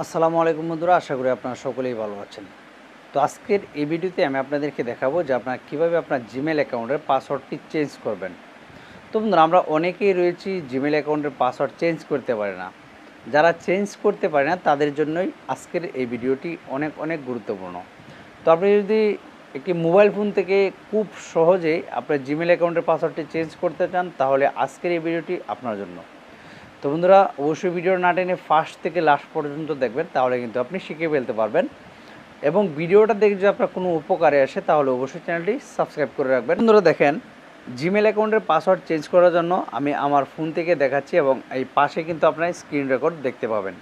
আসসালামু আলাইকুম বন্ধুরা, আশা করি আপনারা সকলেই ভালো আছেন। তো আজকের এই ভিডিওতে আমি আপনাদেরকে দেখাবো যে আপনারা কীভাবে আপনার জিমেল অ্যাকাউন্টের পাসওয়ার্ডটি চেঞ্জ করবেন। তো বন্ধুরা, আমরা অনেকেই রয়েছি জিমেল অ্যাকাউন্টের পাসওয়ার্ড চেঞ্জ করতে পারে না। যারা চেঞ্জ করতে পারে না, তাদের জন্যই আজকের এই ভিডিওটি অনেক অনেক গুরুত্বপূর্ণ। তো আপনি যদি একটি মোবাইল ফোন থেকে খুব সহজেই আপনার জিমেল অ্যাকাউন্টের পাসওয়ার্ডটি চেঞ্জ করতে চান, তাহলে আজকের এই ভিডিওটি আপনার জন্য। তো বন্ধুরা, অবশ্যই ভিডিও না টেনে ফার্স্ট থেকে লাস্ট পর্যন্ত দেখবেন, তাহলে কিন্তু আপনি শিখে ফেলতে পারবেন। এবং ভিডিওটা দেখে যদি আপনার কোনো উপকারে আসে, তাহলে অবশ্যই চ্যানেলটি সাবস্ক্রাইব করে রাখবেন। বন্ধুরা, দেখেন জিমেল অ্যাকাউন্টের পাসওয়ার্ড চেঞ্জ করার জন্য আমি আমার ফোন থেকে দেখাচ্ছি এবং এই পাশে কিন্তু আপনার স্ক্রিন রেকর্ড দেখতে পাবেন।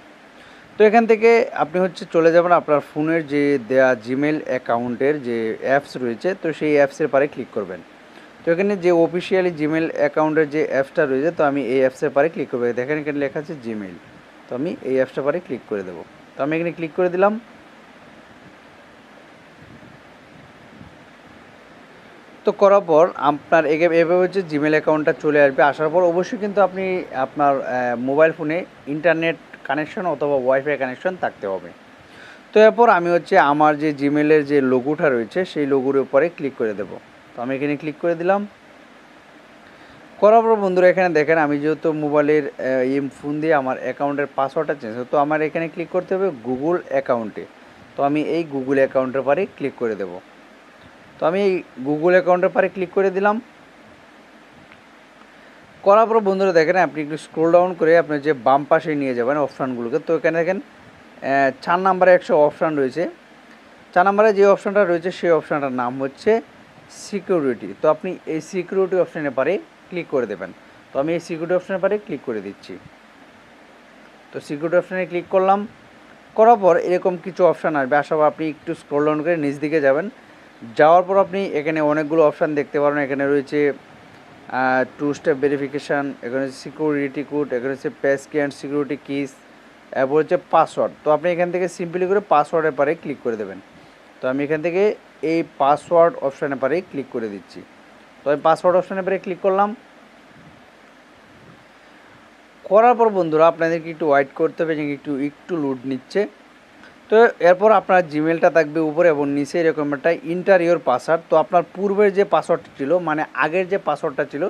তো এখান থেকে আপনি হচ্ছে চলে যাবেন আপনার ফোনের যে দেয়া জিমেল অ্যাকাউন্টের যে অ্যাপস রয়েছে, তো সেই অ্যাপসের পারে ক্লিক করবেন। তো এখানে যে অফিসিয়ালি জিমেল অ্যাকাউন্টের যে অ্যাপসটা রয়েছে, তো আমি এই অ্যাপসের পারে ক্লিক করব। দেখেন এখানে লেখা আছে জিমেল তো আমি এই অ্যাপসটা পারে ক্লিক করে দেবো। তো আমি এখানে ক্লিক করে দিলাম। তো করার পর আপনার এভাবে হচ্ছে জিমেল অ্যাকাউন্টটা চলে আসবে। আসার পর অবশ্যই কিন্তু আপনি আপনার মোবাইল ফোনে ইন্টারনেট কানেকশন অথবা ওয়াইফাই কানেকশন থাকতে হবে। তো এরপর আমি হচ্ছে আমার যে জিমেলের যে লোগোটা রয়েছে, সেই লোগোর উপরে ক্লিক করে দেবো। আমি এখানে ক্লিক করে দিলাম। করার পর বন্ধুরা, এখানে দেখেন আমি যেহেতু মোবাইলের এই ফোন দিয়ে আমার অ্যাকাউন্টের পাসওয়ার্ডটা চেঞ্জ তো আমার এখানে ক্লিক করতে হবে গুগল অ্যাকাউন্টে তো আমি এই গুগল অ্যাকাউন্টের পারে ক্লিক করে দেবো। তো আমি এই গুগল অ্যাকাউন্টের পারে ক্লিক করে দিলাম। করার পর বন্ধুরা, দেখেন আপনি একটু স্ক্রোল ডাউন করে আপনি যে বাম পাশে নিয়ে যাবেন অপশানগুলোকে তো এখানে দেখেন চার নাম্বারে একশো অপশান রয়েছে। চার নাম্বারে যে অপশানটা রয়েছে, সেই অপশানটার নাম হচ্ছে সিকিউরিটি তো আপনি এই সিকিউরিটি অপশানে পারে ক্লিক করে দেবেন। তো আমি এই সিকিউরিটি অপশানে পারে ক্লিক করে দিচ্ছি। তো সিকিউরিটি অপশানে ক্লিক করলাম। করার পর এরকম কিছু অপশান আসবে। আসার আপনি একটু স্ক্রল ডাউন করে নিচ দিকে যাবেন। যাওয়ার পর আপনি এখানে অনেকগুলো অপশান দেখতে পারেন। এখানে রয়েছে টু স্টেপ ভেরিফিকেশান এখানে হচ্ছে সিকিউরিটি কোড এখানে হচ্ছে প্যাস কি অ্যান্ড সিকিউরিটি কিস এরপর হচ্ছে পাসওয়ার্ড তো আপনি এখান থেকে সিম্পলি করে পাসওয়ার্ডের পারে ক্লিক করে দেবেন। তো আমি এখান থেকে এই পাসওয়ার্ড অপশানে পারে ক্লিক করে দিচ্ছি। তো আমি পাসওয়ার্ড অপশানে পারে ক্লিক করলাম। করার পর বন্ধুরা, আপনাদেরকে একটু ওয়াইট করতে হবে যে একটু একটু লুড নিচ্ছে। তো এরপর আপনার জিমেলটা থাকবে উপরে এবং নিচে এরকম একটা ইন্টারিয়র পাসওয়ার্ড তো আপনার পূর্বের যে পাসওয়ার্ডটা ছিল মানে আগের যে পাসওয়ার্ডটা ছিল,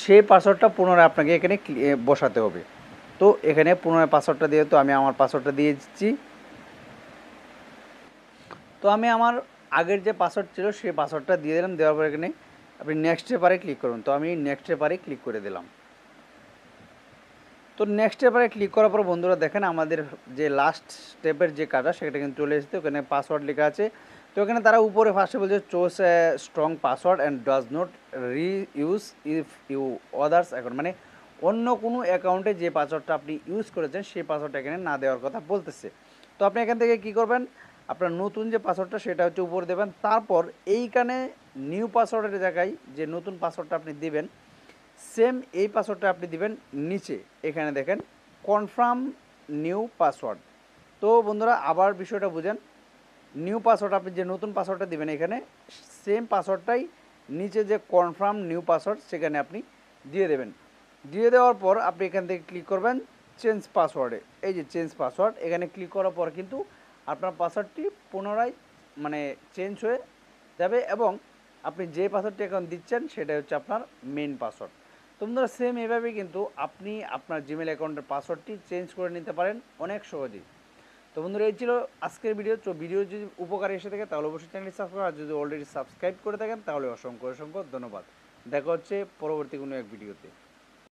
সেই পাসওয়ার্ডটা পুনরায় আপনাকে এখানে বসাতে হবে। তো এখানে পুনরায় পাসওয়ার্ডটা দিয়ে তো আমি আমার পাসওয়ার্ডটা দিয়ে দিচ্ছি তো আমি আমার আগের যে পাসওয়ার্ড ছিল, সেই পাসওয়ার্ডটা দিয়ে দিলাম, দেওয়ার পর এখানে আপনি নেক্সটের পারে ক্লিক করুন। তো আমি নেক্সটের পারে ক্লিক করে দিলাম। তো নেক্সট স্টেপে ক্লিক করার পর বন্ধুরা দেখেন, আমাদের যে লাস্ট স্টেপের যে কাজটা, সেটা কিন্তু চলে এসেছে। ওখানে পাসওয়ার্ড লেখা আছে। তো এখানে তারা উপরে ফার্স্টে বলছে choose strong password and does not reuse if you others account মানে অন্য কোনো অ্যাকাউন্টে যে পাসওয়ার্ডটা আপনি ইউজ করেছেন, সেই পাসওয়ার্ডটা এখানে না দেওয়ার কথা বলতেছে। তো আপনি এখান থেকে কি করবেন? আপনার নতুন যে পাসওয়ার্ডটা, সেটা হচ্ছে উপরে দেবেন। তারপর এইখানে নিউ পাসওয়ার্ডের জায়গায় যে নতুন পাসওয়ার্ডটা আপনি দিবেন সেম এই পাসওয়ার্ডটা আপনি দিবেন নিচে। এখানে দেখেন কনফার্ম নিউ পাসওয়ার্ড তো বন্ধুরা, আবার বিষয়টা বুঝেন। নিউ পাসওয়ার্ড আপনি যে নতুন পাসওয়ার্ডটা দিবেন এখানে সেম পাসওয়ার্ডটাই নিচে যে কনফার্ম নিউ পাসওয়ার্ড সেখানে আপনি দিয়ে দেবেন। দিয়ে দেওয়ার পর আপনি এখান থেকে ক্লিক করবেন চেঞ্জ পাসওয়ার্ডে এই যে চেঞ্জ পাসওয়ার্ড এখানে ক্লিক করার পর কিন্তু আপনার পাসওয়ার্ডটি পুনরায় মানে চেঞ্জ হয়ে যাবে এবং আপনি যে পাসওয়ার্ডটি এখন দিচ্ছেন সেটা হচ্ছে আপনার মেন পাসওয়ার্ড তো বন্ধুরা সেম এভাবেই কিন্তু আপনি আপনার জিমেল অ্যাকাউন্টের পাসওয়ার্ডটি চেঞ্জ করে নিতে পারেন অনেক সহজেই। তো বন্ধুরা, এই ছিল আজকের ভিডিও তো ভিডিও যদি উপকারে এসে থাকে, তাহলে অবশ্যই চ্যানেলটি সাবস্ক্রাইব আর যদি অলরেডি সাবস্ক্রাইব করে থাকেন, তাহলে অসংখ্য অসংখ্য ধন্যবাদ। দেখা হচ্ছে পরবর্তী কোনো এক ভিডিওতে